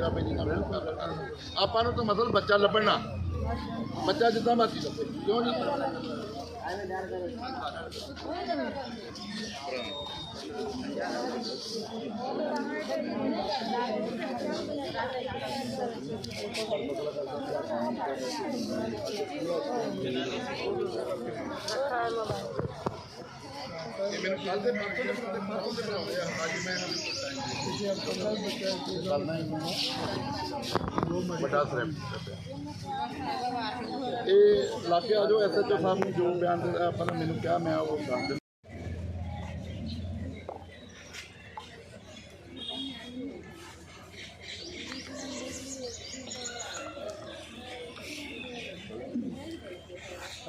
ਮੇਰਾ ਬੇਜੀ ਨਾਲ ਆਪਾਂ ਨੂੰ ਤਾਂ ਮਤਲਬ ਬੱਚਾ ਲੱਭਣਾ। ਬੱਚਾ ਜਿੱਦਾਂ ਮਰਜ਼ੀ ਲੱਭੇ। ਕਿਉਂ ਜੀ? ਇਹ ਮੈਨੂੰ ਕੱਲ ਦੇ ਪਰਸੋਂ ਦੇ ਪਰਸੋਂ ਦੇ ਬਣਾਉਂਦੇ ਆ। ਅੱਜ ਮੈਂ ਇਹਨਾਂ ਨੂੰ ਵੱਡਾ ਸਰੈਪ ਇਹ ਲਾਗੇ ਆ ਜੋ ਐਸਐਚਓ ਸਾਹਿਬ ਨੂੰ ਜੋ ਬਿਆਨ ਦੇ ਆਪਾਂ ਨੇ ਮੈਨੂੰ ਕਿਹਾ, ਮੈਂ ਉਹ ਦੱਸ ਦਿੰਦਾ।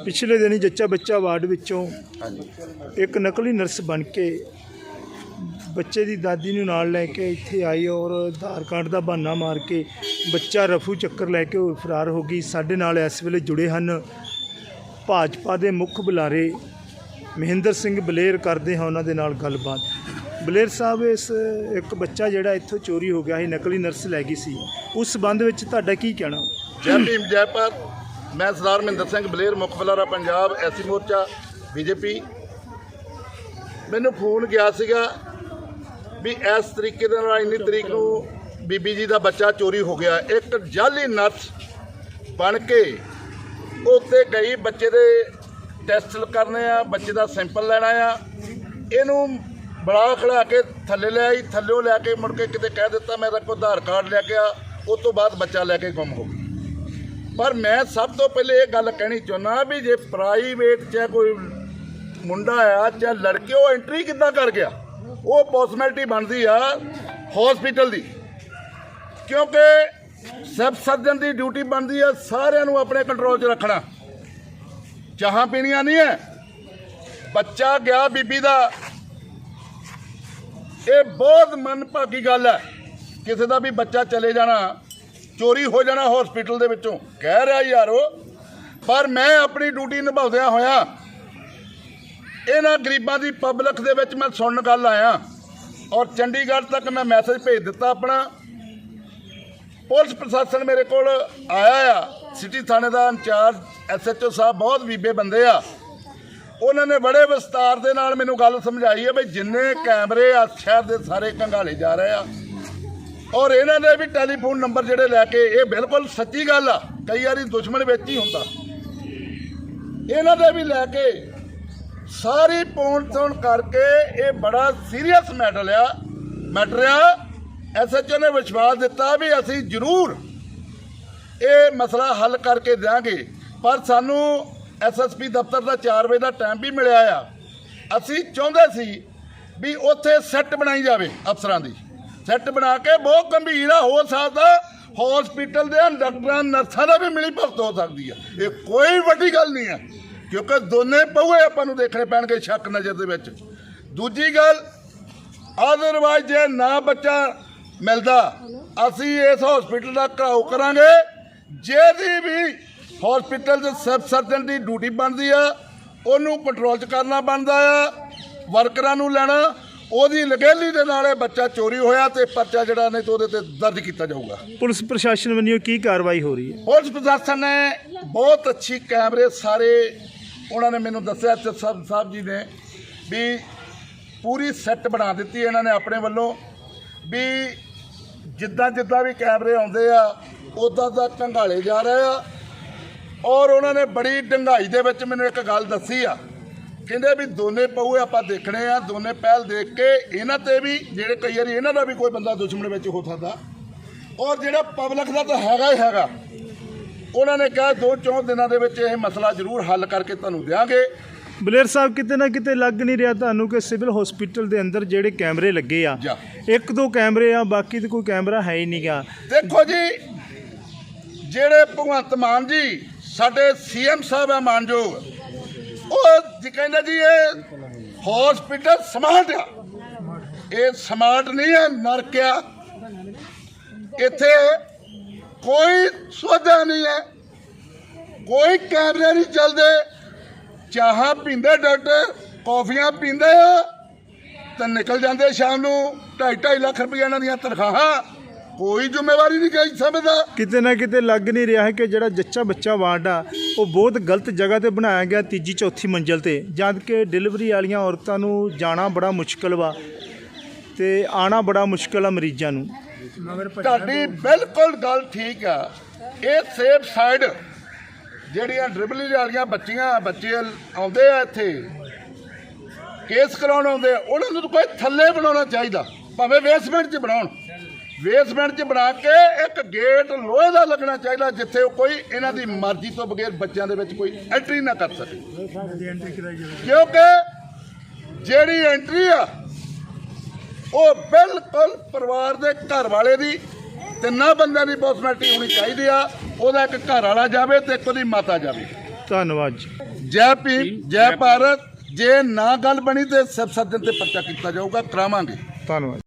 ਪਿਛਲੇ ਦਿਨੀ ਜੱਚਾ ਬੱਚਾ ਵਾਰਡ ਵਿੱਚੋਂ ਹਾਂਜੀ। ਇੱਕ ਨਕਲੀ ਨਰਸ ਬਣ ਕੇ ਬੱਚੇ ਦੀ ਦਾਦੀ ਨੂੰ ਨਾਲ ਲੈ ਕੇ ਇੱਥੇ ਆਈ ਔਰ ਆਧਾਰ ਕਾਰਡ ਦਾ ਬਹਾਨਾ ਮਾਰ ਕੇ ਬੱਚਾ ਰਫੂ ਚੱਕਰ ਲੈ ਕੇ ਉਹ ਫਰਾਰ ਹੋ ਗਈ। ਸਾਡੇ ਨਾਲ ਇਸ ਵੇਲੇ ਜੁੜੇ ਹਨ ਭਾਜਪਾ ਦੇ ਮੁੱਖ ਬੁਲਾਰੇ ਮਹਿੰਦਰ ਸਿੰਘ ਬਲੇਰ ਕਰਦੇ ਹਾਂ ਉਹਨਾਂ ਦੇ ਨਾਲ ਗੱਲਬਾਤ। ਬਲੇਰ ਸਾਹਿਬ ਇਸ ਇੱਕ ਬੱਚਾ ਜਿਹੜਾ ਇੱਥੋਂ ਚੋਰੀ ਹੋ ਗਿਆ ਸੀ ਨਕਲੀ ਨਰਸ ਲੈ ਗਈ ਸੀ। ਉਸ ਸੰਬੰਧ ਵਿੱਚ ਤੁਹਾਡਾ ਕੀ ਕਹਿਣਾ? ਜੈ ਭੀਮ ਜੈ ਭਾਰਤ। ਮੈਂ ਸਰਦਾਰ ਮਹਿੰਦਰ ਸਿੰਘ ਬਲੇਰ, ਮੁੱਖ ਬੁਲਾਰਾ ਪੰਜਾਬ ਐਸੀ ਮੋਰਚਾ, ਬੀਜੇਪੀ। ਮੈਨੂੰ ਫੋਨ ਗਿਆ ਸੀਗਾ ਵੀ ਇਸ ਤਰੀਕੇ ਦੇ ਨਾਲ ਇੰਨੀ ਤਰੀਕ ਨੂੰ ਬੀਬੀ ਜੀ ਦਾ ਬੱਚਾ ਚੋਰੀ ਹੋ ਗਿਆ। ਇੱਕ ਜਾਲੀ ਨਰਸ ਬਣ ਕੇ ਉੱਤੇ ਗਈ ਬੱਚੇ ਦੇ ਟੈਸਟ ਕਰਨੇ ਆ, ਬੱਚੇ ਦਾ ਸੈਂਪਲ ਲੈਣਾ ਆ। ਇਹਨੂੰ ਬੜਾ ਖੜਾ ਕੇ ਥੱਲੇ ਲੈ ਆਈ ਥੱਲਿਓ ਲੈ ਕੇ ਮੁੜ ਕੇ ਕਿਤੇ ਕਹਿ ਦਿੱਤਾ ਮੇਰਾ ਕੋਈ ਆਧਾਰ ਕਾਰਡ ਲੈ ਕੇ ਆ, ਉਸ ਤੋਂ ਬਾਅਦ ਬੱਚਾ ਲੈ ਕੇ ਗੁੰਮ ਹੋ ਗਿਆ। ਪਰ ਮੈਂ ਸਭ ਤੋਂ ਪਹਿਲੇ ਇਹ ਗੱਲ ਕਹਿਣੀ ਚਾਹੁੰਦਾ ਵੀ ਜੇ ਪ੍ਰਾਈਵੇਟ ਚ ਕੋਈ ਮੁੰਡਾ ਆ ਜਾਂ ਲੜਕੇ, ਉਹ ਐਂਟਰੀ ਕਿੱਦਾਂ ਕਰ ਗਿਆ? ਉਹ ਪੋਸਮੈਲਿਟੀ ਬਣਦੀ ਆ ਹਸਪੀਟਲ ਦੀ। ਕਿਉਂਕਿ ਸਬ ਸਰਜਨ ਦੀ ਡਿਊਟੀ ਬਣਦੀ ਆ ਸਾਰਿਆਂ ਨੂੰ ਆਪਣੇ ਕੰਟਰੋਲ 'ਚ ਰੱਖਣਾ। ਚਾਹਾਂ ਪੀਣੀਆਂ ਨਹੀਂ ਹੈ ਬੱਚਾ ਗਿਆ ਬੀਬੀ ਦਾ। ਇਹ ਬਹੁਤ ਮਨਭਾਗੀ ਗੱਲ ਹੈ ਕਿਸੇ ਦਾ ਵੀ ਬੱਚਾ ਚਲੇ ਜਾਣਾ ਚੋਰੀ ਹੋ ਜਾਣਾ ਹਸਪੀਟਲ ਦੇ ਵਿੱਚੋਂ। ਕਹਿ ਰਿਹਾ ਯਾਰੋ, ਪਰ ਮੈਂ ਆਪਣੀ ਡਿਊਟੀ ਨਿਭਾਉਂਦਿਆਂ ਹੋਇਆ ਇਹਨਾਂ ਗਰੀਬਾਂ ਦੀ ਪਬਲਿਕ ਦੇ ਵਿੱਚ ਮੈਂ ਸੁਣਨ ਗੱਲ ਆਇਆ ਔਰ ਚੰਡੀਗੜ੍ਹ ਤੱਕ ਮੈਂ ਮੈਸੇਜ ਭੇਜ ਦਿੱਤਾ ਆਪਣਾ। ਪੁਲਿਸ ਪ੍ਰਸ਼ਾਸਨ ਮੇਰੇ ਕੋਲ ਆਇਆ ਆ। ਸਿਟੀ ਥਾਣੇ ਦਾ ਇੰਚਾਰਜ ਐਸਐਚਓ ਸਾਹਿਬ ਬਹੁਤ ਬੀਬੇ ਬੰਦੇ ਆ। ਉਹਨਾਂ ਨੇ ਬੜੇ ਵਿਸਤਾਰ ਦੇ ਨਾਲ ਮੈਨੂੰ ਗੱਲ ਸਮਝਾਈ ਹੈ ਵੀ ਜਿੰਨੇ ਕੈਮਰੇ ਆ, ਸ਼ਹਿਰ ਦੇ ਸਾਰੇ ਕੰਗਾਲੇ ਜਾ ਰਹੇ ਆ। ਔਰ ਇਹਨਾਂ ਦੇ ਵੀ ਟੈਲੀਫੋਨ ਨੰਬਰ ਜਿਹੜੇ ਲੈ ਕੇ, ਇਹ ਬਿਲਕੁਲ ਸੱਚੀ ਗੱਲ ਆ। ਕਈ ਵਾਰੀ ਦੁਸ਼ਮਣ ਵਿੱਚ ਹੀ ਹੁੰਦਾ। ਇਹਨਾਂ ਦੇ ਵੀ ਲੈ ਕੇ ਸਾਰੀ ਪੌਣ ਤੌਣ ਕਰਕੇ ਇਹ ਬੜਾ ਸੀਰੀਅਸ ਮੈਟਰ ਆ ਮੈਟਰ ਆ ਐਸਐਚਓ ਨੇ ਵਿਸ਼ਵਾਸ ਦਿੱਤਾ ਵੀ ਅਸੀਂ ਜ਼ਰੂਰ ਇਹ ਮਸਲਾ ਹੱਲ ਕਰਕੇ ਦਿਆਂਗੇ। ਪਰ ਸਾਨੂੰ ਐਸਐਸਪੀ ਦਫ਼ਤਰ ਦਾ 4 ਵਜੇ ਦਾ ਟਾਈਮ ਵੀ ਮਿਲਿਆ ਆ। ਅਸੀਂ ਚਾਹੁੰਦੇ ਸੀ ਵੀ ਉੱਥੇ ਸੈੱਟ ਬਣਾਈ ਜਾਵੇ ਅਫਸਰਾਂ ਦੀ। ਸੈੱਟ ਬਣਾ ਕੇ ਬਹੁਤ ਗੰਭੀਰ ਆ, ਹੋ ਸਕਦਾ ਹਸਪੀਟਲ ਦੇ ਡਾਕਟਰਾਂ, ਨਰਸਾਂ ਦਾ ਵੀ ਮਿਲੀ ਭਗਤ ਹੋ ਸਕਦੀ ਆ। ਇਹ ਕੋਈ ਵੱਡੀ ਗੱਲ ਨਹੀਂ ਹੈ ਕਿਉਂਕਿ ਦੋਨੇ ਪਊਏ ਆਪਾਂ ਨੂੰ ਦੇਖਣੇ ਪੈਣਗੇ ਸ਼ੱਕ ਨਜ਼ਰ ਦੇ ਵਿੱਚ। ਦੂਜੀ ਗੱਲ ਅਦਰਵਾਈਜ਼ ਜੇ ਨਾ ਬੱਚਾ ਮਿਲਦਾ, ਅਸੀਂ ਇਸ ਹਸਪੀਟਲ ਦਾ ਘਰਾਓ ਕਰਾਂਗੇ। ਜਿਹਦੀ ਵੀ ਹਸਪੀਟਲ ਦੇ ਸਬ ਸਰਜਨ ਦੀ ਡਿਊਟੀ ਬਣਦੀ ਆ, ਉਹਨੂੰ ਕੰਟਰੋਲ 'ਚ ਕਰਨਾ ਬਣਦਾ ਆ ਵਰਕਰਾਂ ਨੂੰ ਲੈਣਾ ਉਹਦੀ ਲਗੇਲੀ ਦੇ ਨਾਲ ਇਹ ਬੱਚਾ ਚੋਰੀ ਹੋਇਆ ਤੇ ਪਰਚਾ ਜਿਹੜਾ ਨਹੀਂ ਤੇ ਉਹਦੇ ਤੇ ਦਰਜ ਕੀਤਾ ਜਾਊਗਾ। ਪੁਲਿਸ ਪ੍ਰਸ਼ਾਸਨ ਵੱਲੋਂ ਕੀ ਕਾਰਵਾਈ ਹੋ ਰਹੀ ਹੈ? ਪੁਲਿਸ ਪ੍ਰਸ਼ਾਸਨ ਨੇ ਬਹੁਤ ਅੱਛੀ ਕੈਮਰੇ ਸਾਰੇ ਉਹਨਾਂ ਨੇ ਮੈਨੂੰ ਦੱਸਿਆ ਤੇ ਸਭ ਸਾਹਿਬ ਜੀ ਨੇ ਵੀ ਪੂਰੀ ਸੈੱਟ ਬਣਾ ਦਿੱਤੀ ਇਹਨਾਂ ਨੇ ਆਪਣੇ ਵੱਲੋਂ ਵੀ ਜਿੱਦਾਂ ਜਿੱਦਾਂ ਵੀ ਕੈਮਰੇ ਆਉਂਦੇ ਆ ਉਦਾਂ ਦਾ ਢੰਗਾਲੇ ਜਾ ਰਹੇ ਆ। ਔਰ ਉਹਨਾਂ ਨੇ ਬੜੀ ਡੰਗਾਈ ਦੇ ਵਿੱਚ ਮੈਨੂੰ ਇੱਕ ਗੱਲ ਦੱਸੀ ਆ। ਕਹਿੰਦੇ ਵੀ ਦੋਨੇ ਪਊਏ ਆਪਾਂ ਦੇਖਣੇ ਆ ਦੋਨੇ ਪਹਿਲ ਦੇਖ ਕੇ ਇਹਨਾਂ ਤੇ ਵੀ ਜਿਹੜੇ ਕਈ ਵਾਰੀ ਇਹਨਾਂ ਦਾ ਵੀ ਕੋਈ ਬੰਦਾ ਦੁਸ਼ਮਣ ਵਿੱਚ ਹੋ ਸਕਦਾ। ਔਰ ਜਿਹੜਾ ਪਬਲਿਕ ਦਾ ਤਾਂ ਹੈਗਾ ਹੀ ਹੈਗਾ। ਉਹਨਾਂ ਨੇ ਕਿਹਾ ਦੋ ਚੌਂ ਦਿਨਾਂ ਦੇ ਵਿੱਚ ਇਹ ਮਸਲਾ ਜ਼ਰੂਰ ਹੱਲ ਕਰਕੇ ਤੁਹਾਨੂੰ ਦਿਆਂਗੇ। ਬਲੇਰ ਸਾਹਿਬ ਕਿਤੇ ਨਾ ਕਿਤੇ ਲੱਗ ਨਹੀਂ ਰਿਹਾ ਤੁਹਾਨੂੰ ਕਿ ਸਿਵਲ ਹਸਪੀਟਲ ਦੇ ਅੰਦਰ ਜਿਹੜੇ ਕੈਮਰੇ ਲੱਗੇ ਆ। ਇੱਕ ਦੋ ਕੈਮਰੇ ਆ ਬਾਕੀ ਤੇ ਕੋਈ ਕੈਮਰਾ ਹੈ ਹੀ ਨਹੀਂਗਾ ਦੇਖੋ ਜੀ ਜਿਹੜੇ ਭਗਵੰਤ ਮਾਨ ਜੀ ਸਾਡੇ ਸੀਐਮ ਸਾਹਿਬ ਆ ਮਾਨਯੋਗ ਉਹ ਜੀ ਕਹਿੰਦੇ ਜੀ ਇਹ ਹਸਪੀਟਲ ਸਮਾਰਟ ਆ। ਇਹ ਸਮਾਰਟ ਨਹੀਂ ਹੈ, ਨਰਕ ਆ। ਇੱਥੇ ਕੋਈ ਸੋਧਾ ਨਹੀਂ ਹੈ। ਕੋਈ ਕੈਮਰੇ ਨਹੀਂ ਚੱਲਦੇ। ਚਾਹਾਂ ਪੀਂਦੇ ਡਾਕਟਰ, ਕੌਫੀਆਂ ਪੀਂਦੇ ਆ ਤੇ ਨਿਕਲ ਜਾਂਦੇ ਸ਼ਾਮ ਨੂੰ। 2.5 ਲੱਖ ਰੁਪਏ ਇਹਨਾਂ ਦੀਆਂ ਤਨਖਾਹਾਂ। ਕੋਈ ਜ਼ਿੰਮੇਵਾਰੀ ਨਹੀਂ ਕਹੀ ਸਮਝਦਾ। ਕਿਤੇ ਨਾ ਕਿਤੇ ਲੱਗ ਨਹੀਂ ਰਿਹਾ ਹੈ ਕਿ ਜਿਹੜਾ ਜੱਚਾ ਬੱਚਾ ਵਾਰਡ ਆ ਉਹ ਬਹੁਤ ਗਲਤ ਜਗ੍ਹਾ ਤੇ ਬਣਾਇਆ ਗਿਆ ਤੀਜੀ ਚੌਥੀ ਮੰਜ਼ਲ ਤੇ। ਜਦ ਕਿ ਡਿਲੀਵਰੀ ਵਾਲੀਆਂ ਔਰਤਾਂ ਨੂੰ ਜਾਣਾ ਬੜਾ ਮੁਸ਼ਕਲ ਵਾ ਤੇ ਆਣਾ ਬੜਾ ਮੁਸ਼ਕਲ ਆ ਮਰੀਜ਼ਾਂ ਨੂੰ। ਤੁਹਾਡੀ ਬਿਲਕੁਲ ਗੱਲ ਠੀਕ ਆ। ਇਹ ਸੇਫ ਸਾਈਡ ਜਿਹੜੀਆਂ ਡ੍ਰਿਬਲਿੰਗ ਵਾਲੀਆਂ ਬੱਚੀਆਂ ਬੱਚੇ ਆਉਂਦੇ ਆ ਇੱਥੇ ਕੇਸ ਕਰਾਉਣ ਆਉਂਦੇ ਆ ਉਹਨਾਂ ਨੂੰ ਤਾਂ ਕੋਈ ਥੱਲੇ ਬਣਾਉਣਾ ਚਾਹੀਦਾ ਭਾਵੇਂ ਬੇਸਮੈਂਟ 'ਚ ਬਣਾਉਣ। ਬੇਸਮੈਂਟ 'ਚ ਬਣਾ ਕੇ ਇੱਕ ਗੇਟ ਲੋਹੇ ਦਾ ਲੱਗਣਾ ਚਾਹੀਦਾ ਜਿੱਥੇ ਕੋਈ ਇਹਨਾਂ ਦੀ ਮਰਜ਼ੀ ਤੋਂ ਬਗੈਰ ਬੱਚਿਆਂ ਦੇ ਵਿੱਚ ਕੋਈ ਐਂਟਰੀ ਨਾ ਕਰ ਸਕੇ। ਕਿਉਂਕਿ ਜਿਹੜੀ ਐਂਟਰੀ ਆ ਉਹ ਬਿਲਕੁਲ ਪਰਿਵਾਰ ਦੇ ਘਰ ਵਾਲੇ ਦੀ ਤਿੰਨਾਂ ਬੰਦਿਆਂ ਦੀ ਪਰਸਨੈਲਿਟੀ ਹੋਣੀ ਚਾਹੀਦੀ ਆ ਉਹਦਾ ਇੱਕ ਘਰ ਵਾਲਾ ਜਾਵੇ ਤੇ ਇੱਕ ਉਹਦੀ ਮਾਤਾ ਜਾਵੇ। ਧੰਨਵਾਦ ਜੀ। ਜੈ ਭੀਮ ਜੈ ਭਾਰਤ। ਜੇ ਨਾ ਗੱਲ ਬਣੀ ਤੇ ਸਬ ਸੱਜਣ ਤੇ ਪਰਚਾ ਕੀਤਾ ਜਾਊਗਾ ਕਰਾਵਾਂਗੇ। ਧੰਨਵਾਦ।